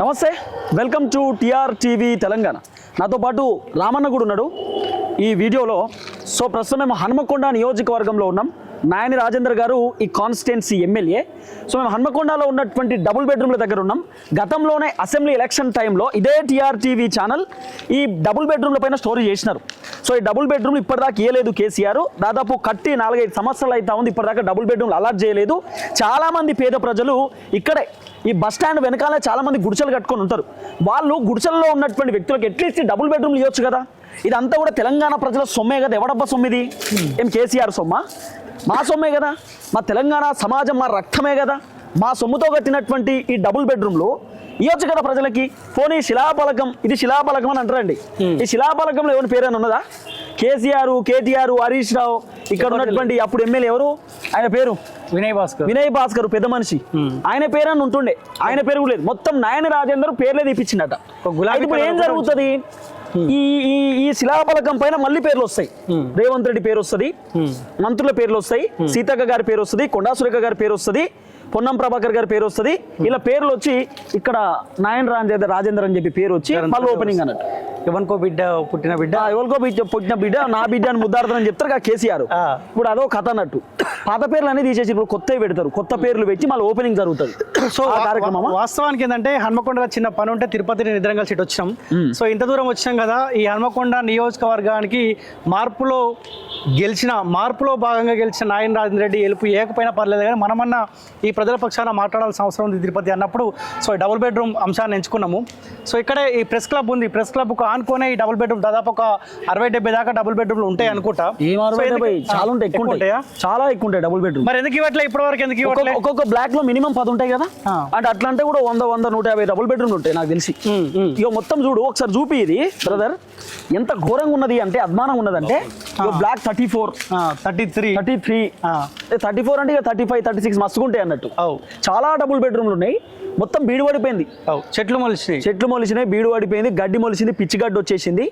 నమస్తే. Welcome to TR TV Telangana. నాతో పాటు రామన్న కూడా ఉన్నాడు. ఈ వీడియోలో సో ప్రస్తుతం మేము హనుమకొండ నియోజకవర్గంలో ఉన్నాం. నాయని రాజేందర్ గారు ఈ కాన్స్టిట్యున్సీ ఎమ్మెల్యే. సో మేము హనుమకొండలో ఉన్నటువంటి డబుల్ బెడ్రూమ్ల దగ్గర ఉన్నాం. గతంలోనే అసెంబ్లీ ఎలక్షన్ టైంలో ఇదే టీఆర్ టీవీ ఛానల్ ఈ డబుల్ బెడ్రూమ్ల పైన స్టోరీ చేసినారు. సో ఈ డబుల్ బెడ్రూమ్ ఇప్పటిదాకా ఇవ్వలేదు కేసీఆర్. దాదాపు కట్టి నాలుగైదు సంవత్సరాలు అయితే ఉంది. ఇప్పటిదాకా డబుల్ బెడ్రూమ్లు అలాట్ చేయలేదు. చాలామంది పేద ప్రజలు ఇక్కడే ఈ బస్ స్టాండ్ వెనకాలే చాలా మంది గుడిసెలు కట్టుకొని ఉంటారు. వాళ్ళు గుడిసెల్లో ఉన్నటువంటి వ్యక్తులకు అట్లీస్ట్ డబుల్ బెడ్రూమ్లు ఇవ్వచ్చు కదా. ఇదంతా కూడా తెలంగాణ ప్రజల సొమ్మే కదా. ఎవడబ్బా సొమ్మిది? ఏం కేసీఆర్ సొమ్మా? మా సొమ్మే కదా. మా తెలంగాణ సమాజం మా రక్తమే కదా. మా సొమ్ముతో కట్టినటువంటి ఈ డబుల్ బెడ్రూమ్లు ఇవ్వచ్చు కదా ప్రజలకి. పోనీ శిలాపలకం ఇది శిలాపలకం అని అంటారండి. ఈ శిలాపలకంలో ఎవరి పేరైనా ఉన్నదా? కేసీఆర్ కేటీఆర్ హరీష్ రావు ఇక్కడ ఉన్నటువంటి అప్పుడు ఎమ్మెల్యే ఎవరు? ఆయన పేరు? వినయ్ భాస్కర్. వినయ్ భాస్కర్ పెద్ద మనిషి. ఆయన పేరని ఉంటుండే. ఆయన పేరు లేదు. మొత్తం నాయన రాజేందర్ పేర్లే అయితే ఇప్పుడు ఏం జరుగుతుంది? ఈ ఈ ఈ శిలాఫలకం పైన మళ్ళీ పేర్లు వస్తాయి. రేవంత్ రెడ్డి పేరు వస్తుంది. మంత్రుల పేర్లు వస్తాయి. సీతక్క గారి పేరు వస్తుంది. కొండా సురేఖ గారి పేరు వస్తుంది. పొన్నం ప్రభాకర్ గారి పేరు వస్తుంది. ఇలా పేర్లు వచ్చి ఇక్కడ నాయన రాజేందర్ రాజేందర్ అని చెప్పి పేరు వచ్చి మళ్ళీ ఓపెనింగ్ అన్నట్టు. ఎవరికో బిడ్డ పుట్టిన బిడ్డ ఎవరికో బిడ్డ పుట్టిన బిడ్డ నా బిడ్డ అని ముద్దాడుతారని చెప్తారు కేసీఆర్. ఇప్పుడు అదో కథ అన్నట్టు. పాత పేర్లు అనేది తీసేసి ఇప్పుడు కొత్తవి పెడతారు. కొత్త పేర్లు పెట్టి మళ్ళీ ఓపెనింగ్ జరుగుతుంది. సో కార్యక్రమమా? వాస్తవానికి ఏంటంటే హన్మకొండలో చిన్న పని ఉంటే తిరుపతిని నిద్రం కలిసి ఇటు వచ్చినాం సో ఇంత దూరం వచ్చినాం కదా ఈ హన్మకొండ నియోజకవర్గానికి మార్పులో గెలిచిన మార్పులో భాగంగా గెలిచిన నాయన రాజేంద్ర రెడ్డి గెలుపు ఏకపోయినా పర్లేదు కానీ మనమన్నా ఈ ప్రజల పక్షాన మాట్లాడాల్సిన అవసరం ఉంది తిరుపతి అన్నప్పుడు. సో డబుల్ బెడ్రూమ్ అంశాన్ని ఎంచుకున్నాము. సో ఇక్కడే ఈ ప్రెస్ క్లబ్ ఉంది. ప్రెస్ క్లబ్కు ఆనుకోనే ఈ డబుల్ బెడ్రూమ్ దాదాపు ఒక అరవై డెబ్బై దాకా డబుల్ బెడ్రూమ్లు ఉంటాయి అనుకుంటా. ఏం అరవై డెబ్బై? చాలా ఉంటాయి ఎక్కువ ఉంటాయి. చాలా ఎక్కువ ఉంటాయి డబుల్ బెడ్రూమ్ మరి ఎందుకు ఇవ్వట్లే? ఇప్పటి వరకు ఎందుకు ఇవ్వట్లే? ఒక్కొక్క బ్లాక్లో మినిమం పది ఉంటాయి కదా. అంటే అట్లా అంటే కూడా వంద వంద నూట యాభై డబుల్ బెడ్రూమ్ ఉంటాయి నాకు తెలిసి. ఇక మొత్తం చూడు ఒకసారి చూపి ఇది బ్రదర్ ఎంత ఘోరంగా ఉన్నది అంటే అద్మానం ఉన్నదంటే block thirty four thirty three thirty three thirty four అంటే థర్టీ ఫైవ్ థర్టీ సిక్స్ మస్తుగా ఉంటాయి అన్నట్టు చాలా డబుల్ బెడ్రూమ్లు ఉన్నాయి. మొత్తం బీడు పడిపోయింది. చెట్లు మొలిచినాయి. చెట్లు మొలిచినాయి బీడు పడిపోయింది గడ్డి మొలిచింది పిచ్చి గడ్డి వచ్చేసింది.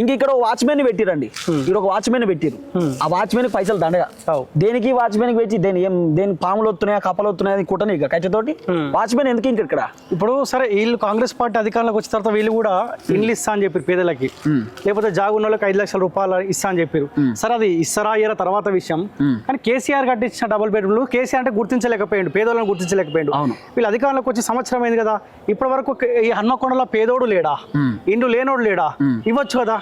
ఇంక ఇక్కడ వాచ్మెన్ పెట్టిరండి. ఇక్కడ ఒక వాచ్మెన్ పెట్టిరు ఆ వాచ్మెన్ పైసలు దండగా. దేనికి వాచ్మెన్ పెట్టి దేని ఏం దేని పాములు వస్తున్నాయా కప్పలు వస్తున్నాయా కుట్టని ఇక కచ్చతోటి వాచ్మెన్ ఎందుకు ఇంక ఇక్కడ? ఇప్పుడు సరే వీళ్ళు కాంగ్రెస్ పార్టీ అధికారంలోకి వచ్చిన తర్వాత వీళ్ళు కూడా ఇండ్లు ఇస్తా అని చెప్పారు పేదలకి. లేకపోతే జాగున్న వాళ్ళకి ఐదు లక్షల రూపాయలు ఇస్తా అని చెప్పారు సరే అది ఇస్తారా అయ్యారా తర్వాత విషయం. కానీ కేసీఆర్ కట్టించిన డబుల్ బెడ్రూమ్లు కేసీఆర్ అంటే గుర్తించలేకపోయాడు పేదోళ్ళని గుర్తించలేకపోయాడు. అవును. వీళ్ళు అధికారంలోకి వచ్చి సంవత్సరం అయింది కదా ఇప్పటి వరకు ఈ హన్మకొండలో పేదోడు లేడా? ఇండ్లు లేనోడు లేడా? ఇవ్వచ్చు కదా?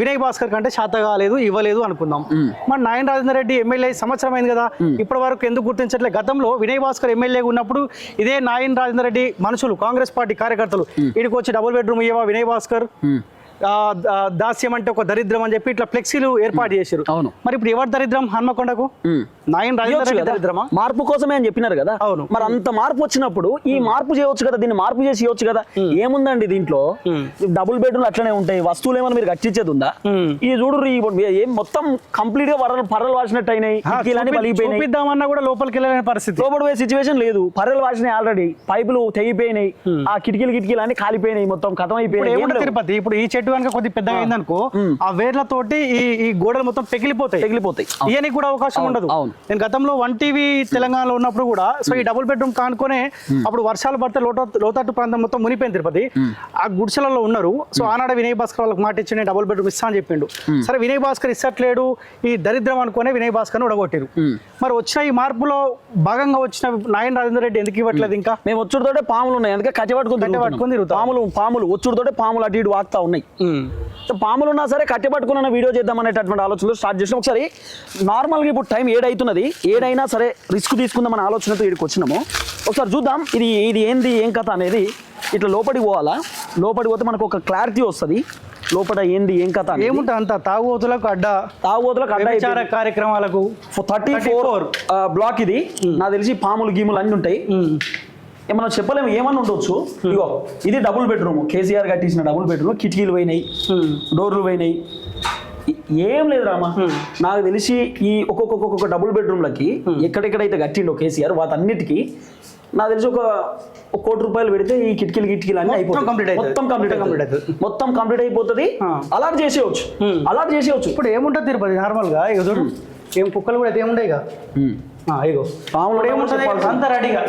వినయ్ భాస్కర్ కంటే శాత కాలేదు ఇవ్వలేదు అనుకుందాం. మరి నాయన రాజేంద్ర రెడ్డి ఎమ్మెల్యే సంవత్సరం అయింది కదా ఇప్పటి వరకు ఎందుకు గుర్తించట్లేదు గతంలో వినయ్ భాస్కర్ ఎమ్మెల్యేగా ఉన్నప్పుడు ఇదే నాయన రాజేంద్ర రెడ్డి మనుషులు కాంగ్రెస్ పార్టీ కార్యకర్తలు ఇక్కడికి వచ్చి డబుల్ బెడ్రూమ్ ఇవ్వవా వినయ్ భాస్కర్? దాస్యం అంటే ఒక దరిద్రం అని చెప్పి ఇట్లా ఫ్లెక్సీలు ఏర్పాటు చేశారు. అవును. మరి ఇప్పుడు ఎవరు దరిద్రం హన్మకొండకు? మార్పు కోసమే అని చెప్పినారు కదా? అవును. మరి అంత మార్పు వచ్చినప్పుడు ఈ మార్పు చేయవచ్చు కదా? దీన్ని మార్పు చేసి ఇవ్వచ్చు కదా? ఏముందండి దీంట్లో? డబుల్ బెడ్రూమ్ అట్లనే ఉంటాయి. వస్తువులు ఏమైనా మీరు కట్టించేది ఉందా. ఈ చూడు ఏం మొత్తం కంప్లీట్గా పర్రలు పర్రలు వాసినట్టు అయినాయి చూపిద్దామన్నా కూడా లోపలికి వెళ్ళలేని పరిస్థితి. లోపల పోయే సిచ్యువేషన్ లేదు. పర్రలు వాసినాయి ఆల్రెడీ పైపులు తెగిపోయినాయి. ఆ కిటికీలు కిటికీలు అన్ని కాలిపోయినాయి. మొత్తం కథం అయిపోయినాయి. తిరుపతి? ఇప్పుడు ఈ చెట్టు కనుక కొద్ది పెద్దగా అయిందనుకో ఆ వేర్లతోటి ఈ ఈ గోడలు మొత్తం పెగిలిపోతాయి తగిలిపోతాయి అవును. ఇయనికి కూడా అవకాశం ఉండదు. అవును. నేను గతంలో వన్ టీవీ తెలంగాణలో ఉన్నప్పుడు కూడా సో ఈ డబుల్ బెడ్రూమ్ కానుకొనే అప్పుడు వర్షాలు పడితే లోట లోతట్టు ప్రాంతం మొత్తం మునిపోయింది తిరుపతి. ఆ గుడిసెలలో ఉన్నారు. సో ఆనాడు వినయ్ భాస్కర్ వాళ్ళకి మాట ఇచ్చి నేను డబుల్ బెడ్రూమ్ ఇస్తా అని చెప్పిండు. సరే వినయ్ భాస్కర్ ఇస్తట్లేడు ఈ దరిద్రం అనుకునే వినయ్ భాస్కర్ ఉడగొట్టారు మరి వచ్చిన ఈ మార్పులో భాగంగా వచ్చిన నాయన రాజేంద్ర రెడ్డి ఎందుకు ఇవ్వట్లేదు ఇంకా? మేము వచ్చుడుతోటే పాములు ఉన్నాయి అందుకే కట్టె పట్టుకుని పట్టుకొని. పాములు పాములు వచ్చుడుతోటే పాములు అటు ఇటు వాక్తా ఉన్నాయి. సో పాములు ఉన్నా సరే కట్టె పట్టుకున్న వీడియో చేద్దాం అనేటటువంటి ఆలోచనలు స్టార్ట్ చేసినాం. ఒకసారి నార్మల్గా ఇప్పుడు టైం ఏడైతున్నది ఏడైనా సరే రిస్క్ తీసుకుందాం అనే ఆలోచనతో ఇక్కడికి వచ్చినాము. ఒకసారి చూద్దాం. ఇది ఇది ఏంది ఏం కథ అనేది ఇట్లా లోపలికి పోవాలా? లోపలికి పోతే మనకు ఒక క్లారిటీ వస్తుంది. లోపల ఏంది ఏం కథ ఏముంటుంది అంత? తాగుబోతులకు అడ్డ. తాగుబోతులకు అడ్డ కార్యక్రమాలకు థర్టీ ఫోర్ బ్లాక్ ఇది. నాకు తెలిసి పాములు గీములు అన్ని ఉంటాయి. ఏమన్నా చెప్పలేము ఏమన్నా ఉండొచ్చు. ఇగో ఇది డబుల్ బెడ్రూమ్ కేసీఆర్ కట్టించిన డబుల్ బెడ్రూమ్ కిటికీలు పోయినాయి. డోర్లు పోయినాయి. ఏం లేదు రామా. నాకు తెలిసి ఈ ఒక్కొక్క ఒక్కొక్క డబుల్ బెడ్రూమ్లకి ఎక్కడెక్కడైతే కట్టిండో కేసీఆర్ వాటన్నిటికీ నాకు తెలిసి ఒక ఒక కోటి రూపాయలు పెడితే ఈ కిటికీలు కిటికీలు అన్ని అవుతుంది. మొత్తం కంప్లీట్ అయిపోతుంది మొత్తం కంప్లీట్ అయిపోతుంది. అలాట్ చేసేయచ్చు. అలాట్ చేసేయచ్చు. ఇప్పుడు ఏముంటుంది తిరుపతి? నార్మల్గా ఇక చూడు. ఏం కుక్కలు కూడా అయితే ఏముండే ఇక ఉమ్. ఆ, ఇగో. పాములు ఏముంటుంది. అంత రెడీగా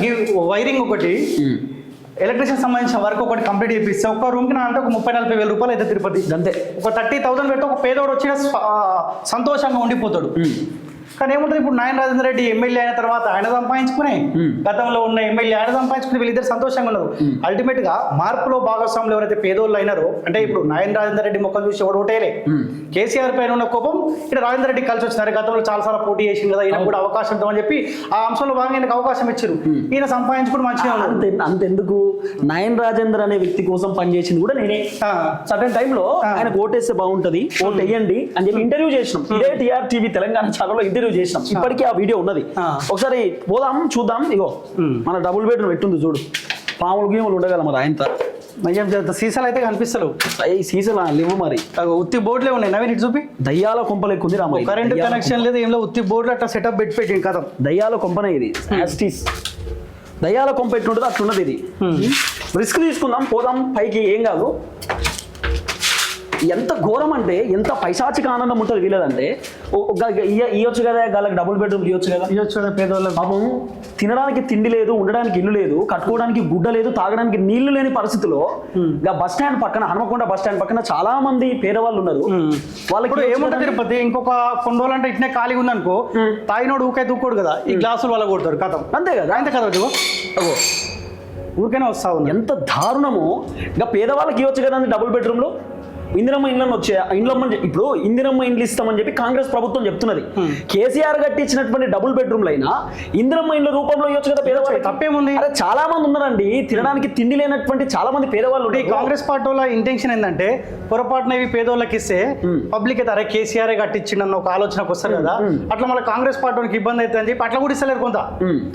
వైరింగ్ ఒకటి ఎలక్ట్రిషియన్ సంబంధించిన వర్క్ ఒకటి కంప్లీట్ చేపిస్తే ఒక్క రూమ్కి నా అంటే ఒక ముప్పై నలభై వేల రూపాయలు అయితే తిరుపతి. అంతే. ఒక థర్టీ థౌసండ్ పెట్టి ఒక పేదోడు వచ్చి సంతోషంగా ఉండిపోతాడు. కానీ ఏముంటుంది? ఇప్పుడు నాయన రాజేంద్ర రెడ్డి ఎమ్మెల్యే అయిన తర్వాత ఆయన సంపాదించుకుని గతంలో ఉన్న ఎమ్మెల్యే ఆయన సంపాదించుకుని వీళ్ళిద్దరు సంతోషంగా ఉన్నారు. అల్టిమేట్గా మార్పులో భాగస్వాములు ఎవరైతే పేదోళ్ళు అయినారో అంటే ఇప్పుడు నాయన రాజేంద్ర రెడ్డి మొక్కలు చూసి ఎవడు ఓటేలే కేసీఆర్ పైన ఉన్న కోపం ఇక్కడ రాజేంద్ర రెడ్డి కలిసి వచ్చినారు గతంలో చాలా సార్లు పోటీ చేసింది కదా ఈయన కూడా అవకాశం ఇద్దామని చెప్పి ఆ అంశంలో భాగంగా ఈయనకు అవకాశం ఇచ్చారు. ఈయన సంపాదించుకుని మంచిగా ఉన్నారు. అంతే అంతెందుకు? నయన్ రాజేందర్ అనే వ్యక్తి కోసం పనిచేసింది కూడా నేనే. సర్టన్ టైంలో ఆ. ఆయన ఓటేస్తే బాగుంటది ఓట్ వేయండి అని చెప్పి ఇంటర్వ్యూ చేసినాం. ఇదే టీఆర్ టీవీ తెలంగాణ ఛానల్లో ఇంటర్వ్యూ చేసినాం. ఇప్పటికీ ఆ వీడియో ఉన్నది. ఒకసారి పోదాం చూద్దాం ఇగో. మన డబుల్ బెడ్రూమ్ పెట్టుంది చూడు. పాములు గీములు ఉండగల మరి ఆయనతో నయ్యం సీసాలు అయితే కనిపిస్తలేవు. ఈ సీజన్ లేవు మరి. ఉత్తి బోర్డులే ఉన్నాయి. నవీన్ ఇటు చూపి. దయ్యాల కొంపలు ఎక్కుంది రామ కరెంట్ కనెక్షన్ లేదు ఏం ఉత్తి బోర్డులు అట్లా సెటప్ పెట్టి పెట్టింది కథం. దయ్యాల కొంపనే ఇది. యాస్టీస్ దయ్యాల కొంప ఎట్లుంటుందో అట్లున్నది ఇది. రిస్క్ తీసుకుందాం పోదాం పైకి ఏం కాదు. ఎంత ఘోరం అంటే ఎంత పైశాచిక ఆనందం ఉంటుంది వీళ్ళదంటే. ఇయ్యొచ్చు కదా వాళ్ళకి డబుల్ బెడ్రూమ్ ఇవ్వచ్చు కదా. ఇవ్వచ్చు కదా పేదోళ్ళకి. పాపం తినడానికి తిండి లేదు ఉండడానికి ఇల్లు లేదు కట్టుకోవడానికి గుడ్డ లేదు తాగడానికి నీళ్ళు లేని పరిస్థితిలో ఇంకా బస్ స్టాండ్ పక్కన హనుమకొండ బస్ స్టాండ్ పక్కన చాలా మంది పేదవాళ్ళు ఉన్నారు. వాళ్ళకి ఏముంటుంది తిరుపతి? ఇంకొక కొన్ని రోజులు అంటే ఇట్నే ఖాళీగా ఉందనుకో తాగినోడు ఊకే దూకోడు కదా ఈ గ్లాసులు వాళ్ళ కొడతారు కథం. అంతే కదా? అంతే కదా ఊరికేనే వస్తా ఎంత దారుణమో. ఇంకా పేదవాళ్ళకి ఇవ్వచ్చు కదా డబుల్ బెడ్రూమ్లో ఇందిరమ్మ ఇండ్లను వచ్చే ఇండ్లమ్మ ఇప్పుడు ఇందిరమ్మ ఇండ్లు ఇస్తామని చెప్పి కాంగ్రెస్ ప్రభుత్వం చెప్తున్నది. కేసీఆర్ కట్టించినటువంటి డబుల్ బెడ్రూమ్లు అయినా ఇందిరమ్మ ఇండ్ల రూపంలో ఇవ్వచ్చు కదా పేదవాళ్ళకి? తప్పేముంది? అరే చాలా మంది ఉన్నారండి. తినడానికి తిండి లేనటువంటి చాలా మంది పేదవాళ్ళు. కాంగ్రెస్ పార్టీ వాళ్ళ ఇంటెన్షన్ ఏంటంటే పొరపాటున ఇవి పేదోళ్ళకి ఇస్తే పబ్లిక్ అయితే అరే కేసీఆర్ కట్టించిండన్న ఒక ఆలోచనకు వస్తారు కదా. అట్లా మళ్ళీ కాంగ్రెస్ పార్టీ వాళ్ళకి ఇబ్బంది అవుతుంది అని చెప్పి అట్లా కూడా ఇస్తలేరు కొంత.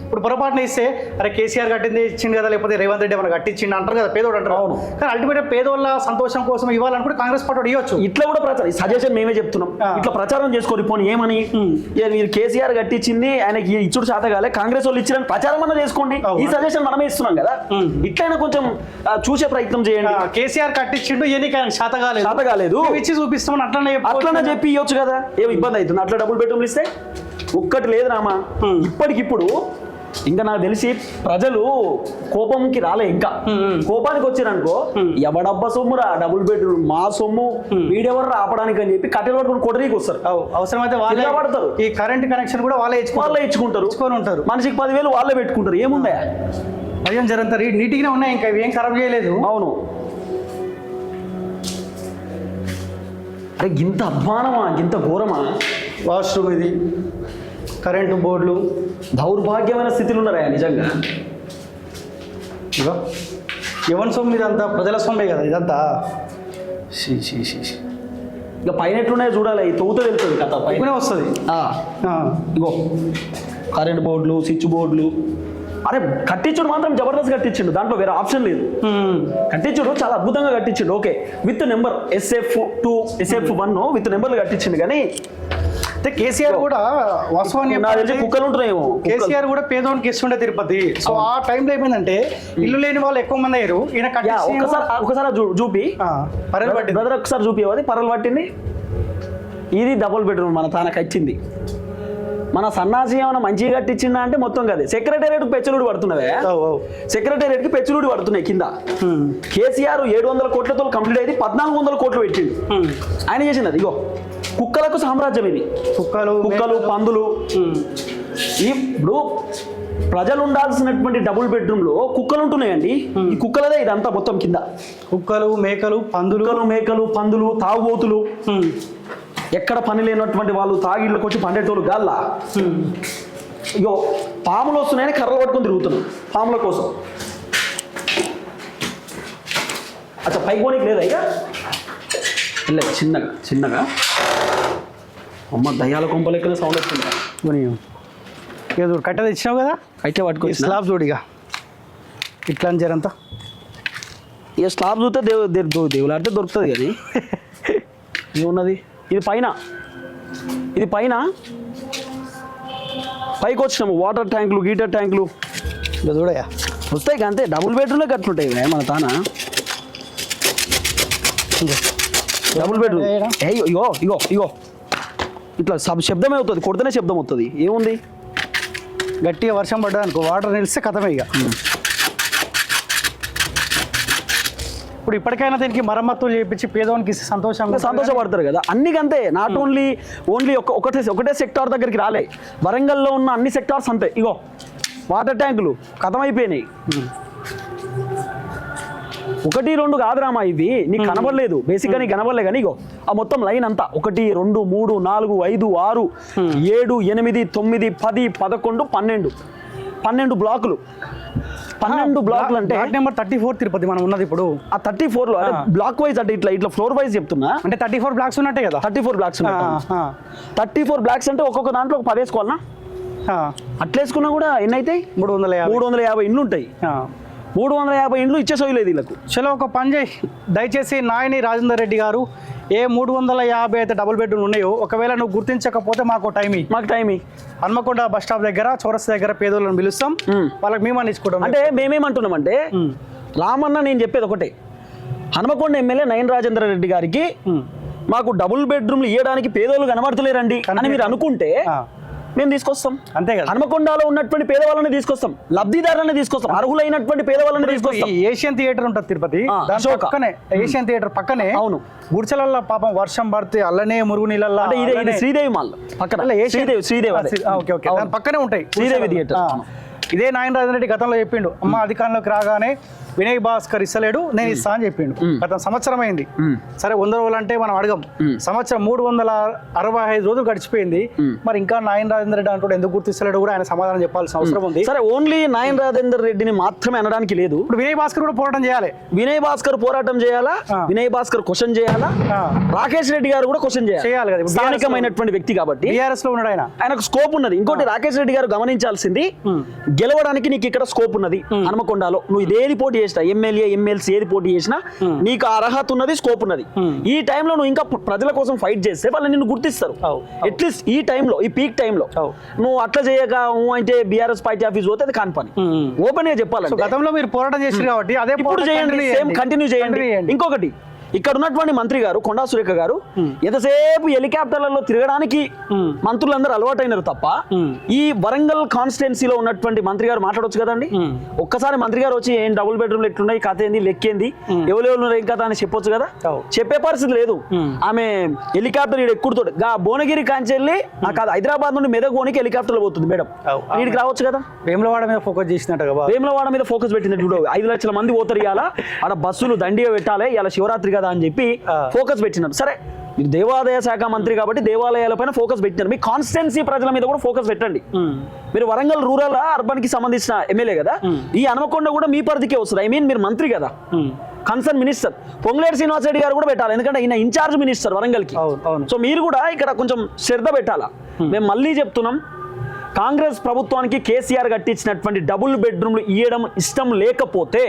ఇప్పుడు పొరపాటున ఇస్తే అరే కేసీఆర్ కట్టింది ఇచ్చింది కదా లేకపోతే రేవంత్ రెడ్డి ఏమైనా కట్టించిండు అంటారు కదా పేదోడు అంటారు. కానీ అల్టిమేట్ పేదోళ్ళ సంతోషం కోసం ఇవ్వాలనుకుంటే కాంగ్రెస్ పార్టీ ఇవ్వచ్చు ఇట్లా కూడా ప్రచారం సజెషన్ మేమే చెప్తున్నాం. ఇట్లా ప్రచారం చేసుకోరు పోనీ ఏమని? మీరు కేసీఆర్ కట్టించింది ఆయనకి ఇచ్చుడు చేత కాలే కాంగ్రెస్ వాళ్ళు ఇచ్చిన ప్రచారం అన్న చేసుకోండి. ఈ సజెషన్ మనమే ఇస్తున్నాం కదా. ఇట్లయినా కొంచెం చూసే ప్రయత్నం చేయండి. కేసీఆర్ కట్టించిండు ఎన్నిక శాత కాలేదు. చేత కాలేదు. ఇచ్చి చూపిస్తామని అట్లనే అట్లనే. చెప్పి ఇవ్వచ్చు కదా. ఏం ఇబ్బంది అవుతుంది? అట్లా డబుల్ బెడ్రూమ్లు ఇస్తే ఒక్కటి లేదు రామా. ఇప్పటికిప్పుడు ఇంకా నాకు తెలిసి ప్రజలు కోపంకి రాలే ఇంకా. కోపానికి వచ్చిరనుకో ఎవడబ్బా సొమ్మురా? డబుల్ బెడ్రూమ్ మా సొమ్ము వీడెవరు ఆపడానికి అని చెప్పి కట్టెలు పట్టుకుని కొట్టడానికి వస్తారు. అవు, అవసరమైతే వాళ్ళే పడతారు. ఈ కరెంట్ కనెక్షన్ కూడా వాళ్ళే వాళ్ళే ఇచ్చుకుంటారు. ఇచ్చుకొని ఉంటారు. మనిషికి పదివేలు వాళ్ళే పెట్టుకుంటారు. ఏముందా? భయం జరంతారు నీట్గానే ఉన్నాయి ఇంకా ఇవి ఏం ఖరాబ్ చేయలేదు. అవును. అరే ఇంత అధ్వానమా? ఇంత ఘోరమా? వాష్రూమ్ ఇది. కరెంటు బోర్డులు దౌర్భాగ్యమైన స్థితిలో ఉన్నారా నిజంగా. ఇగో ఎవరి సొమ్ము ఇదంతా ప్రజల సొమ్మే కదా ఇదంతా. ఇక పైన ఎట్లున్నాయో చూడాలి తూత వెళ్తుంది కథ పైన. వస్తుంది. ఇగో కరెంట్ బోర్డులు స్విచ్ బోర్డులు అరే కట్టించుడు మాత్రం జబర్దస్త్ కట్టించిండు దాంట్లో వేరే ఆప్షన్ లేదు. కట్టించుడు చాలా అద్భుతంగా కట్టించిండు okay. With number SF two SF one with నెంబర్లు కట్టించిండు కానీ అయితే కేసీఆర్ కూడా వాస్తవాన్ని కుక్కలు ఉంటున్నాయేమో. కేసీఆర్ కూడా పేదోనికి ఇస్తుండే తిరుపతి. సో ఆ టైంలో ఏమైందంటే ఇల్లు లేని వాళ్ళు ఎక్కువ మంది అయ్యారు. ఈయన ఒకసారి చూ- చూపి. ఆ, పర్రెలు పట్టింది. బ్రదర్ ఒకసారి చూపి అది పర్రలు పట్టింది? ఇది డబుల్ బెడ్రూమ్ మన తానకు వచ్చింది మన సన్నాసి ఏమైనా మంచిగా కట్టించిందా అంటే మొత్తం కదే. సెక్రటేరియట్ పెచ్చులుడి పడుతున్నవే. అవు. సెక్రటేరియట్కి పెచ్చులుడి పడుతున్నాయి కింద. కేసీఆర్ ఏడు వందల కోట్లతో కంప్లీట్ అయింది పద్నాలుగు వందల కోట్లు పెట్టిండు. ఆయన చేసింది అది ఇగో. కుక్కలకు సామ్రాజ్యం ఇది. కుక్కలు కుక్కలు. పందులు. ఇప్పుడు ప్రజలు ఉండాల్సినటువంటి డబుల్ బెడ్రూమ్లో కుక్కలు ఉంటున్నాయండి ఈ కుక్కలదే ఇదంతా మొత్తం కింద. కుక్కలు మేకలు పందులు. మేకలు పందులు తాగుబోతులు. ఎక్కడ పని లేనటువంటి వాళ్ళు తాగిళ్ళకి వచ్చి పండేటోళ్ళు గాల్లా. ఇగో పాములు వస్తున్నాయని కర్రలు పట్టుకొని తిరుగుతున్నాం. పాముల కోసం. అచ్చా పైకి పోనీకి లేదా ఇక? లేదు చిన్నగా చిన్నగా. అమ్మ దయ్యాల కొంపలు ఎక్కడ సౌండ్ వస్తుంది. ఇక చూడు కట్ట తెచ్చినావు కదా? అయితే ఈ పట్టుకొచ్చిన స్లాబ్ చూడు ఇక. ఇట్లా అని జరంతా. ఇక స్లాబ్ చూస్తే దేవు దేవు దేవులు అంటే దొరుకుతుంది కానీ ఏమున్నది? ఇది పైన. ఇది పైన. పైకి వచ్చినాము. వాటర్ ట్యాంకులు గీటర్ ట్యాంకులు. ఇక చూడయా వస్తాయి అంతే డబుల్ బెడ్రూమ్లో కట్టుంటాయి ఇవే. మన తాన? Double bedroom? ఏ ఇగో ఇగో ఇగో. ఇట్లా సబ్ శబ్దమే అవుతుంది. కొడితేనే శబ్దం అవుతుంది. ఏముంది? గట్టిగా వర్షం పడ్డా అనుకో వాటర్ నిలిస్తే కథమే ఇక. ఇప్పుడు ఇప్పటికైనా దీనికి మరమ్మతులు చేపించి పేదవానికి సంతోషంగా. సంతోషపడతారు కదా. అన్నికంతే నాట్ ఓన్లీ ఓన్లీ ఒక ఒకటే ఒకటే సెక్టార్ దగ్గరికి రాలే. వరంగల్లో ఉన్న అన్ని సెక్టార్స్ అంతే. ఇగో వాటర్ ట్యాంకులు కథమైపోయినాయి. ఒకటి రెండు కాదురామా ఇవి? నీకు కనబడలేదు. బేసిక్గా నీకు కనబడలే కానీ ఇగో ఆ మొత్తం లైన్ అంతా. ఒకటి రెండు మూడు నాలుగు ఐదు ఆరు ఏడు ఎనిమిది తొమ్మిది పది పదకొండు పన్నెండు. పన్నెండు బ్లాకులు పన్నెండు బ్లాకులు అంటే block number thirty four Tirupati మనం ఉన్నది ఇప్పుడు. ఆ థర్టీ ఫోర్లో బ్లాక్ వైజ్ అంటే ఇట్లా ఇట్లా ఫ్లోర్ వైజ్ చెప్తున్నా. అంటే థర్టీ ఫోర్ బ్లాక్స్ ఉన్నట్టే కదా? Thirty four blocks thirty four blocks అంటే ఒక్కొక్క దాంట్లో ఒక పది వేసుకోవాలనా ఆ. అట్లా వేసుకున్నా కూడా ఎన్ని అవుతాయి మూడు వందల యాభై. మూడు వందల యాభై ఇండ్లు ఉంటాయి. మూడు వందల యాభై ఇండ్లు ఇచ్చే సోయలేదు వీళ్ళకు. చలో ఒక పని చేయి. దయచేసి నాయని రాజేందర్ రెడ్డి గారు ఏ మూడు వందల యాభై అయితే డబుల్ బెడ్రూమ్ ఉన్నాయో ఒకవేళ నువ్వు గుర్తించకపోతే మాకు టైం ఇయ్యి. మాకు టైం హన్మకొండ బస్ స్టాప్ దగ్గర చౌరస్ దగ్గర పేదోళ్ళని పిలుస్తాం. వాళ్ళకి మేము అందించుకుంటాం అంటే మేమేమంటున్నామంటే మ్మ్. రామన్న నేను చెప్పేది ఒకటే హనుమకొండ ఎమ్మెల్యే నయన్ రాజేంద్ర రెడ్డి గారికి. మాకు డబుల్ బెడ్రూమ్లు ఇవ్వడానికి పేదోళ్ళు కనబడతలేరండి అని మీరు అనుకుంటే. మేము తీసుకొస్తాం. అంతే కదా. హనుమకొండలో ఉన్నటువంటి పేదవాళ్ళని తీసుకొస్తాం. లబ్ధిదారులని తీసుకొస్తాం. అర్హులైనటువంటి పేదవాళ్ళని తీసుకొస్తాం. ఏషియన్ థియేటర్ ఉంటుంది తిరుపతి. పక్కనే ఏషియన్ థియేటర్ పక్కనే అవును. గుడిచెలల్లో పాపం వర్షం పడితే అల్లనే మురుగు నీళ్ళల్లో అంటే ఇదే శ్రీదేవి మాల్. పక్కన. Sridevi Sridevi okay okay. పక్కనే ఉంటాయి శ్రీదేవి థియేటర్. ఇదే నాయన రాజన్ రెడ్డి గతంలో చెప్పిండు అమ్మ అధికారంలోకి రాగానే వినయ్ భాస్కర్ ఇస్తలేడు నేను ఇస్తా అని చెప్పిండు. గత సంవత్సరం అయింది. సరే వంద రోజులు అంటే మనం అడగం. సంవత్సరం మూడు వందల అరవై ఐదు రోజులు గడిచిపోయింది. మరి ఇంకా నాయన రాజేంద్ర రెడ్డి అంటాడు ఎందుకు గుర్తిస్తలేడు? కూడా ఆయన సమాధానం చెప్పాల్సిన అవసరం ఉంది. సరే ఓన్లీ నాయన్ రాజేందర్ రెడ్డిని మాత్రమే అనడానికి లేదు. ఇప్పుడు వినయ్ భాస్కర్ కూడా పోరాటం చేయాలి. వినయ్ భాస్కర్ పోరాటం చేయాలా. వినయ్ భాస్కర్ క్వశ్చన్ చేయాలా. రాకేష్ రెడ్డి గారు కూడా క్వశ్చన్ చేయాలి. కదా. స్థానికమైనటువంటి వ్యక్తి కాబట్టి బీఆర్ఎస్లో ఉన్నాడు ఆయన. ఆయనకు స్కోప్ ఉన్నది. ఇంకోటి రాకేష్ రెడ్డి గారు గమనించాల్సింది గెలవడానికి నీకు ఇక్కడ స్కోప్ ఉన్నది. హనుమకొండలో. నువ్వు ఇదేది పోటీ చేసినా ఎమ్మెల్యే ఎమ్మెల్సీ ఏది పోటీ చేసినా నీకు ఆ అర్హత ఉన్నది స్కోప్ ఉన్నది. ఈ టైంలో నువ్వు ఇంకా ప్రజల కోసం ఫైట్ చేస్తే వాళ్ళు నిన్ను గుర్తిస్తారు. అట్లీస్ట్ ఈ టైంలో ఈ పీక్ టైంలో. నువ్వు అట్లా చేయక అంటే బీఆర్ఎస్ పార్టీ ఆఫీస్ పోతే అది కాని పని. ఓపెన్గా సో చెప్పాలంటే గతంలో మీరు పోరాటం చేశారు కాబట్టి అదే ఇప్పుడు చేయండి సేమ్ కంటిన్యూ చేయండి. ఇంకొకటి ఇక్కడ ఉన్నటువంటి మంత్రి గారు కొండా సురేఖ గారు ఎంతసేపు హెలికాప్టర్లలో తిరగడానికి. మంత్రులందరూ అలవాటైనారు తప్ప. ఈ వరంగల్ కాన్స్టిట్యున్సీలో ఉన్నటువంటి మంత్రి గారు మాట్లాడొచ్చు కదండి. ఒక్కసారి మంత్రి గారు వచ్చి ఏం డబుల్ బెడ్రూమ్లు ఎట్లున్నాయి? కథ ఏంది లెక్కేంది ఎవరెవరు ఉన్నారు? ఏం కథ? అని చెప్పొచ్చు కదా. చెప్పే పరిస్థితి లేదు. ఆమె హెలికాప్టర్ ఇక్కడ ఎక్కుడుతోటి గా భువనగిరి కాంచెల్లి నాకు హైదరాబాద్ నుండి మెదక్ హెలికాప్టర్లో పోతుంది మేడం. వీడికి రావచ్చు కదా? వేములవాడ మీద ఫోకస్ చేసినట్టు కదా వేములవాడ మీద ఫోకస్ పెట్టింది చూడు. ఐదు లక్షల మంది పోతారు ఇవాళ ఆడ బస్సులు దండిగా పెట్టాలి. ఇవాళ శివరాత్రి కదా అని చెప్పి. ఫోకస్ పెట్టినారు సరే మీరు దేవాదాయ శాఖ మంత్రి కాబట్టి దేవాలయాల పైన ఫోకస్ పెట్టినారు. మీ కాన్స్టిట్యున్సీ ప్రజల మీద కూడా ఫోకస్ పెట్టండి. మీరు వరంగల్ రూరల్ అర్బన్కి సంబంధించిన ఎమ్మెల్యే కదా? ఈ హనుమకొండ కూడా మీ పరిధికే వస్తుంది. ఐ మీన్ మీరు మంత్రి కదా? కన్సర్న్ మినిస్టర్ పొంగులేటి శ్రీనివాస్ రెడ్డి గారు కూడా పెట్టాలి. ఎందుకంటే ఈయన ఇన్ఛార్జ్ మినిస్టర్ వరంగల్కి. అవును, అవును. సో మీరు కూడా ఇక్కడ కొంచెం శ్రద్ధ పెట్టాలా? మేము. మళ్ళీ చెప్తున్నాం కాంగ్రెస్ ప్రభుత్వానికి కేసీఆర్ కట్టించినటువంటి డబుల్ బెడ్రూమ్లు ఇవ్వడం ఇష్టం లేకపోతే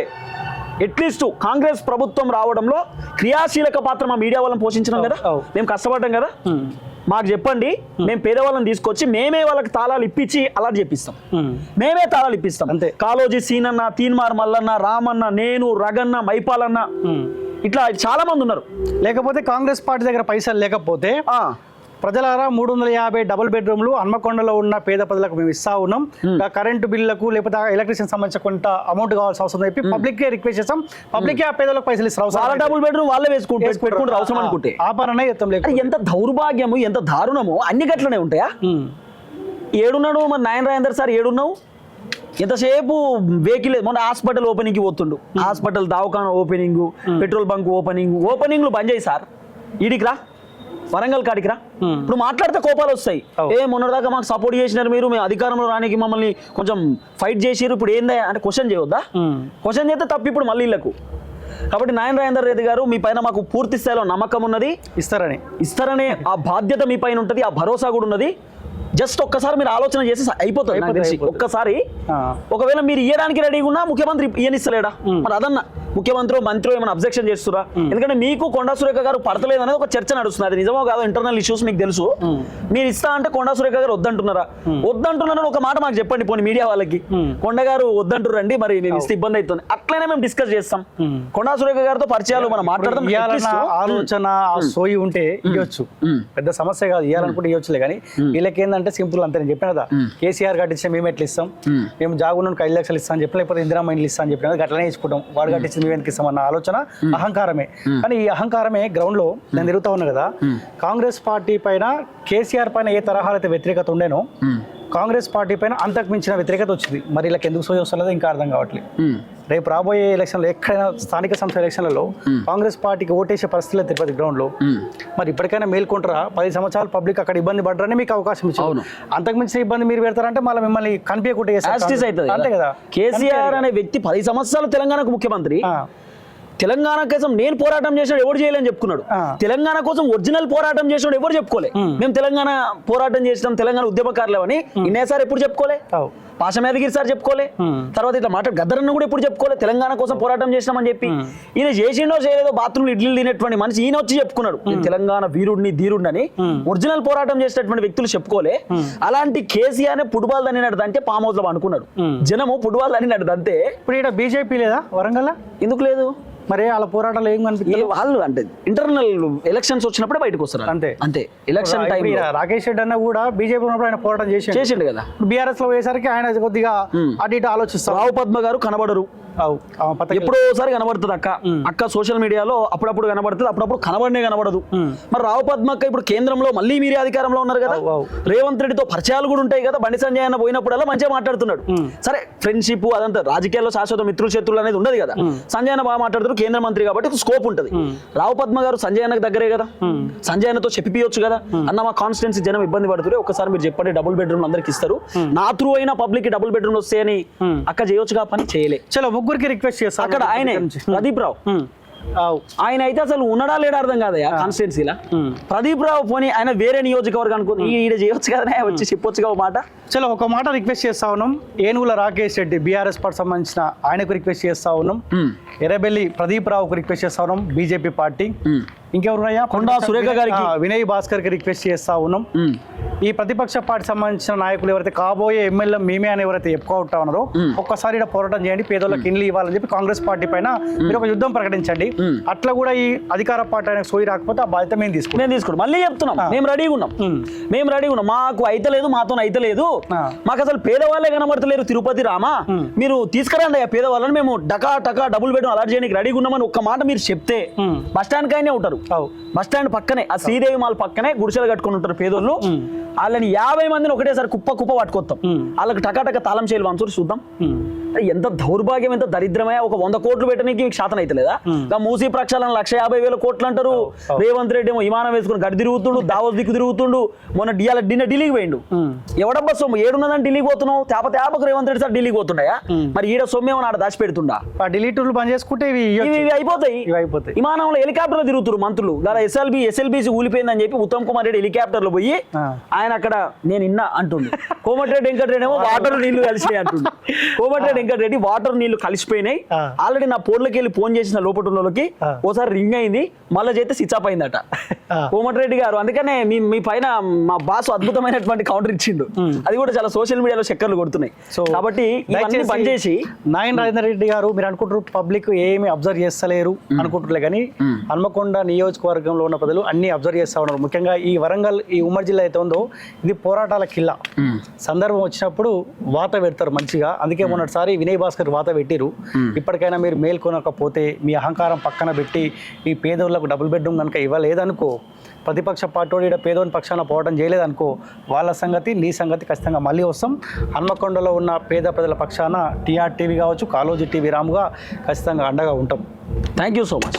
అట్లీస్ట్ కాంగ్రెస్ ప్రభుత్వం రావడంలో క్రియాశీలక పాత్ర మా మీడియా వాళ్ళని పోషించడం కదా. మేము కష్టపడ్డాం కదా? మాకు చెప్పండి మేము. పేదవాళ్ళని తీసుకొచ్చి మేమే వాళ్ళకి తాళాలు ఇప్పించి అలా చెప్పిస్తాం మేమే. తాళాలు ఇప్పిస్తాం. అంతే. కాలోజీ సీనన్న తీన్మార్ మల్లన్న రామన్న నేను రగన్న మైపాలన్న ఇట్లా చాలా మంది ఉన్నారు. లేకపోతే కాంగ్రెస్ పార్టీ దగ్గర పైసలు లేకపోతే ప్రజలారా మూడు వందల యాభై డబుల్ బెడ్రూమ్లు హన్మకొండలో ఉన్న పేద ప్రజలకు మేము ఇస్తా ఉన్నాం. కరెంటు బిల్లులకు లేకపోతే ఎలక్ట్రిసిటీ సంబంధించిన కొంత అమౌంట్ కావాల్సిన అవసరం చెప్పి పబ్లిక్ కే రిక్వెస్ట్ చేస్తాం పబ్లిక్ ఆ పేదలకు పైసలు ఇస్తారు వాళ్ళ. డబుల్ బెడ్రూమ్ వాళ్ళే పెట్టుకుంటారు అవసరం అనుకుంటే. ఆ చెప్తాం అరే లేకపోతే ఎంత దౌర్భాగ్యము ఎంత దారుణము. అన్ని గట్లనే ఉంటాయా. ఏడున్నాడు మరి నాయన రాజేందర్ సార్ ఏడున్నావు? ఎంతసేపు వెహికల్ మొన్న హాస్పిటల్ ఓపెనింగ్కి పోతుండు హాస్పిటల్ దవాఖాన ఓపెనింగ్ పెట్రోల్ బంక్ ఓపెనింగ్ ఓపెనింగ్లు బంద్ చేయి సార్. ఈడికి రా. వరంగల్ కాడికి రా. ఇప్పుడు మాట్లాడితే కోపాలు వస్తాయి. ఏ మొన్నటిదాకా మాకు సపోర్ట్ చేసినారు మీరు మేము అధికారంలో రానికి మమ్మల్ని కొంచెం ఫైట్ చేసిరు ఇప్పుడు ఏందా అంటే క్వశ్చన్ చేయవద్దా ఉమ్. క్వశ్చన్ చేస్తే తప్పు ఇప్పుడు మళ్ళీ వీళ్ళకు కాబట్టి నాయన రాజేందర్ రెడ్డి గారు మీ పైన మాకు పూర్తి స్థాయిలో నమ్మకం ఉన్నది. ఇస్తారని. ఇస్తారనే ఆ బాధ్యత మీ పైన ఉంటుంది ఆ భరోసా కూడా ఉన్నది. జస్ట్ ఒక్కసారి మీరు ఆలోచన చేసి అయిపోతుంది నాకు తెలిసి. ఒక్కసారి. ఒకవేళ మీరు ఇయ్యడానికి రెడీగా ఉన్నా ముఖ్యమంత్రి ఇయ్యనిస్తలేడా? మరి అదన్న. ముఖ్యమంత్రి మంత్రి ఏమైనా అబ్జెక్షన్ చేస్తురా? ఎందుకంటే మీకు కొండా సురేఖ గారు పడతలేదు అనేది ఒక చర్చ నడుస్తుంది. అది నిజమో కాదో ఇంటర్నల్ ఇష్యూస్ మీకు తెలుసు. మీరు ఇస్తా అంటే కొండా సురేఖ గారు వద్దంటున్నారా? వద్దంటున్నారని ఒక మాట మాకు చెప్పండి పోనీ మీడియా వాళ్ళకి. కొండ గారు వద్దంటురండి మరి మేము ఇస్తే ఇబ్బంది అవుతుంది. అట్లనే మేము డిస్కస్ చేస్తాం. కొండా సురేఖ గారితో పరిచయాలు మనం మాట్లాడదాం. ఆలోచన సోయి ఉంటే ఇవ్వచ్చు. పెద్ద సమస్య కాదు ఇవ్వాలనుకుంటే ఇవ్వచ్చులే కానీ వీళ్ళకి ఏంటంటే అంటే సింపుల్ అంతే నేను చెప్పాను కదా. కేసీఆర్ కట్టించిన మేము ఎట్లా ఇస్తాం? మేము. జాగున్నానికి ఐదు లక్షలు ఇస్తాం అని చెప్పి లేకపోతే ఇందిరా ఇండ్లు ఇస్తాం అని చెప్పిన కదా, అట్లనే ఇచ్చుకుంటాం వాడు కట్టించిన మేము ఎందుకు ఇస్తాం అన్న ఆలోచన అహంకారమే. కానీ ఈ అహంకారమే గ్రౌండ్లో నేను తిరుగుతా ఉన్నా కదా కాంగ్రెస్ పార్టీ పైన కేసీఆర్ పైన ఏ తరహాలో అయితే వ్యతిరేకత ఉండేనో కాంగ్రెస్ పార్టీ పైన అంతకు మించిన వ్యతిరేకత వచ్చింది. మరి ఇలా ఎందుకు సోయి వస్తలేదో? ఇంకా అర్థం కావట్లేదు. రేపు రాబోయే ఎలక్షన్లో ఎక్కడైనా స్థానిక సంస్థల ఎలక్షన్లలో కాంగ్రెస్ పార్టీకి ఓటేసే పరిస్థితి లేదు తిరుపతి గ్రౌండ్లో. మరి ఇప్పటికైనా మేల్కొంటారా? పది సంవత్సరాలు పబ్లిక్ అక్కడ ఇబ్బంది పడ్డారని మీకు అవకాశం ఇచ్చారు. అవును. అంతకు మించిన ఇబ్బంది మీరు పెడతారంటే మళ్ళీ మిమ్మల్ని కనిపించకుండా అంతే కదా? కేసీఆర్ అనే వ్యక్తి పది సంవత్సరాలు తెలంగాణకు ముఖ్యమంత్రి. తెలంగాణ కోసం నేను పోరాటం చేసాడు ఎవరు చేయలేని చెప్పుకున్నాడు. తెలంగాణ కోసం ఒరిజినల్ పోరాటం చేసాడు ఎవరు చెప్పుకోలే. మేము తెలంగాణ పోరాటం చేసినాం తెలంగాణ ఉద్యమకారులేమని ఇన్నేసారి ఎప్పుడు చెప్పుకోలే? అవు. పాశమేదగిరి సార్ చెప్పుకోలే. తర్వాత ఇట్లా మాట గద్దరన్న కూడా ఎప్పుడు చెప్పుకోలే. తెలంగాణ కోసం పోరాటం చేసినామని చెప్పి. ఈయన చేసిండో చేయలేదో బాత్రూమ్ ఇడ్లీ తినేటువంటి మనిషి ఈయన వచ్చి చెప్పుకున్నాడు. నేను తెలంగాణ వీరుడిని ధీరుడిని అని ఒరిజినల్ పోరాటం చేసేటటువంటి వ్యక్తులు చెప్పుకోలే. అలాంటి కేసీఆర్ ఫుట్బాల్ దాన్ని అంటే పామ్ హౌస్లో అనుకున్నాడు జనము ఫుట్బాల్ దాన్ని అంతే. ఇప్పుడు ఇక్కడ బీజేపీ లేదా? వరంగల్ ఎందుకు లేదు? మరి వాళ్ళ పోరాటాలు ఏం కనిపిస్తుంది వాళ్ళు అంటే ఇంటర్నల్ ఎలక్షన్స్ వచ్చినప్పుడే బయటకు వస్తారు. అంతే. అంతే. ఎలక్షన్ టైం రాకేష్ రెడ్డి అన్న కూడా బీజేపీ ఉన్నప్పుడు ఆయన పోరాటం చేసి చేసిండు కదా. బీఆర్ఎస్లో పోయేసరికి ఆయన కొద్దిగా అటు ఇటు ఆలోచిస్తాం. రావు పద్మ గారు కనబడరు. అవు. ఆ, పతకి- ఎప్పుడో ఒకసారి కనబడుతుంది అక్క. అక్క సోషల్ మీడియాలో అప్పుడప్పుడు కనబడుతుంది అప్పుడప్పుడు కనబడనే కనబడదు. మరి రావు పద్మక్క ఇప్పుడు కేంద్రంలో మళ్ళీ మీరే అధికారంలో ఉన్నారు కదా. రేవంత్ రెడ్డితో పరిచయాలు కూడా ఉంటాయి కదా. బండి సంజయ్ అన్న పోయినప్పుడల్లా మంచిగా మాట్లాడుతున్నాడు. సరే ఫ్రెండ్షిప్ అదంతా రాజకీయాల్లో శాశ్వత మిత్రులు శత్రులు అనేది ఉండదు కదా. సంజయ్ అన్న బాగా మాట్లాడుతారు కేంద్ర మంత్రి కాబట్టి స్కోప్ ఉంటుంది. రావు పద్మ గారు సంజయ్ అన్నకు దగ్గరే కదా? సంజయ్ అన్నతో చెప్పియొచ్చు కదా? అన్న మా కాన్స్టిట్యున్సీ జనం ఇబ్బంది పడుతుంది ఒకసారి మీరు చెప్పండి డబుల్ బెడ్రూమ్ అందరికి ఇస్తారు. నా త్రూ అయినా పబ్లిక్ డబుల్ బెడ్రూమ్ వస్తాయని అక్క చేయొచ్చుగా పని? చేయలే. చలో ముగ్గురికి రిక్వెస్ట్ చేస్తాను. అక్కడ ఆయనే ప్రదీప్ రావు. ఆయన అయితే అసలు ఉన్నడా లేడా అర్థం కాదయ్యా కాన్స్టిట్యున్సీలా ప్రదీప్ రావు పోనీ ఆయన వేరే నియోజకవర్గం అనుకో ఈడ చేయొచ్చు కదా వచ్చి చెప్పొచ్చుగా ఒక మాట? చలో ఒక మాట రిక్వెస్ట్ చేస్తా ఉన్నాం. ఏనుగుల రాకేష్ రెడ్డి బీఆర్ఎస్ పార్టీ సంబంధించిన ఆయనకు రిక్వెస్ట్ చేస్తా ఉన్నాం. ఎర్రబెల్లి ప్రదీప్ రావుకు రిక్వెస్ట్ చేస్తా ఉన్నాం బీజేపీ పార్టీ. ఇంకెవరు ఉన్నాయా? కొండా సురేఖ గారికి. వినయ్ భాస్కర్కి రిక్వెస్ట్ చేస్తా ఉన్నాం. ఈ ప్రతిపక్ష పార్టీ సంబంధించిన నాయకులు ఎవరైతే కాబోయే ఎమ్మెల్యే మేమే అని ఎవరైతే చెప్పుకుంటా ఉన్నారో ఒక్కసారి ఇక్కడ పోరాటం చేయండి పేదోళ్ళకి ఇండ్లు ఇవ్వాలని చెప్పి కాంగ్రెస్ పార్టీ పైన మీరు ఒక యుద్ధం ప్రకటించండి. అట్లా కూడా ఈ అధికార పార్టీ ఆయనకు సోయి రాకపోతే ఆ బాధ్యత మేము తీసుకుంటాం. నేను తీసుకున్నాం మళ్ళీ చెప్తున్నాం. మేము రెడీగా ఉన్నాం. మేము రెడీగా ఉన్నాం. మాకు అయితలేదు మాతో అయితలేదు ఆ. మాకు అసలు పేదవాళ్ళే కనబడతలేరు తిరుపతి రామా. మీరు తీసుకురండి ఆ పేదవాళ్ళని మేము డకా టకా డబుల్ బెడ్ అలాట్ చేయడానికి రెడీగా ఉన్నామని ఒక్క మాట మీరు చెప్తే ఉమ్. బస్ స్టాండ్ కైనే ఉంటారు. బస్ స్టాండ్ పక్కనే ఆ శ్రీదేవి మాల్ పక్కనే గుడిసెలు కట్టుకుని ఉంటారు పేదోళ్ళు. వాళ్ళని యాభై మందిని ఒకటేసారి కుప్ప కుప్ప పట్టుకొస్తాం వాళ్ళకి టకా టకా తాళం చేయలు వంచూరు చూద్దాం. ఎంత దౌర్భాగ్యం ఎంత దరిద్రమే ఒక వంద కోట్లు పెట్టడానికి మీకు శాతం అవుతలేదా ఇంకా మూసీ ప్రక్షాళన లక్ష యాభై వేల కోట్లు అంటారు. రేవంత్ రెడ్డి ఏమో విమానం వేసుకుని గడి తిరుగుతుండు దావోస్ దిక్కు తిరుగుతుండు. మొన్న డియాల డిన్న ఢిల్లీకి పోయిండు. ఎవడబ్బా సొమ్ము? ఏడున్నదని ఢిల్లీకి పోతున్నావు? తేప తేపకు రేవంత్ రెడ్డి సార్ ఢిల్లీకి పోతుండయా? మరి ఈడ సొమ్ము ఏమో ఆడ దాచి పెడుతుండా ఆ డిలీటర్లు బంద్ చేసుకుంటే ఇవి. ఇవి అయిపోతాయి. విమానంలో హెలికాప్టర్లో తిరుగుతారు మంత్రులు. గల ఎస్ఎల్బి ఎస్ఎల్బిసి ఊలిపోయిందని చెప్పి ఉత్తమ్ కుమార్ రెడ్డి హెలికాప్టర్లో పోయి. ఆయన అక్కడ నేను ఇన్నా అంటుండు. కోమటిరెడ్డి వెంకటరెడ్డి ఏమో వాటర్ నీళ్ళు కలిసినాయి కోమటిరెడ్డి వెంకటరెడ్డి వాటర్ నీళ్ళు కలిసిపోయినాయి. ఆల్రెడీ నా పోర్లకి వెళ్ళి ఫోన్ చేసిన లోపల ఉన్న వాళ్ళకి ఆ. ఓసారి రింగ్ అయింది. మళ్ళీ చేస్తే స్విచ్ ఆఫ్ అయిందట. కోమటిరెడ్డి గారు అందుకనే మీ మీ పైన మా బాస్ అద్భుతమైనటువంటి కౌంటర్ ఇచ్చిండు. అది కూడా చాలా సోషల్ మీడియాలో చక్కర్లు కొడుతున్నాయి. సో కాబట్టి బంద్ చేసి నాయన రాజేందర్ రెడ్డి గారు మీరు అనుకుంటారు పబ్లిక్ ఏమి అబ్జర్వ్ చేస్తలేరు అనుకుంటులే కానీ హన్మకొండ నియోజకవర్గంలో ఉన్న ప్రజలు అన్ని అబ్జర్వ్ చేస్తా ఉన్నారు. ముఖ్యంగా ఈ వరంగల్ ఈ ఉమ్మడి జిల్లా అయితే ఉందో ఇది పోరాటాల కిల్లా. సందర్భం వచ్చినప్పుడు వాత పెడతారు మంచిగా. అందుకే మొన్నటిసారి వినయ్ భాస్కర్ వాత పెట్టిరు ఇప్పటికైనా మీరు మేల్కొనకపోతే మీ అహంకారం పక్కన పెట్టి ఈ పేదోళ్ళకు డబుల్ బెడ్రూమ్ కనుక ఇవ్వలేదనుకో ప్రతిపక్ష పార్టీ పేదోని పక్షాన పోవడం చేయలేదనుకో వాళ్ళ సంగతి నీ సంగతి ఖచ్చితంగా మళ్ళీ వస్తాం. హన్మకొండలో ఉన్న పేద ప్రజల పక్షాన టీఆర్ టీవీ కావచ్చు కాలోజీ టీవీ రాముగా ఖచ్చితంగా అండగా ఉంటాం. Thank you so much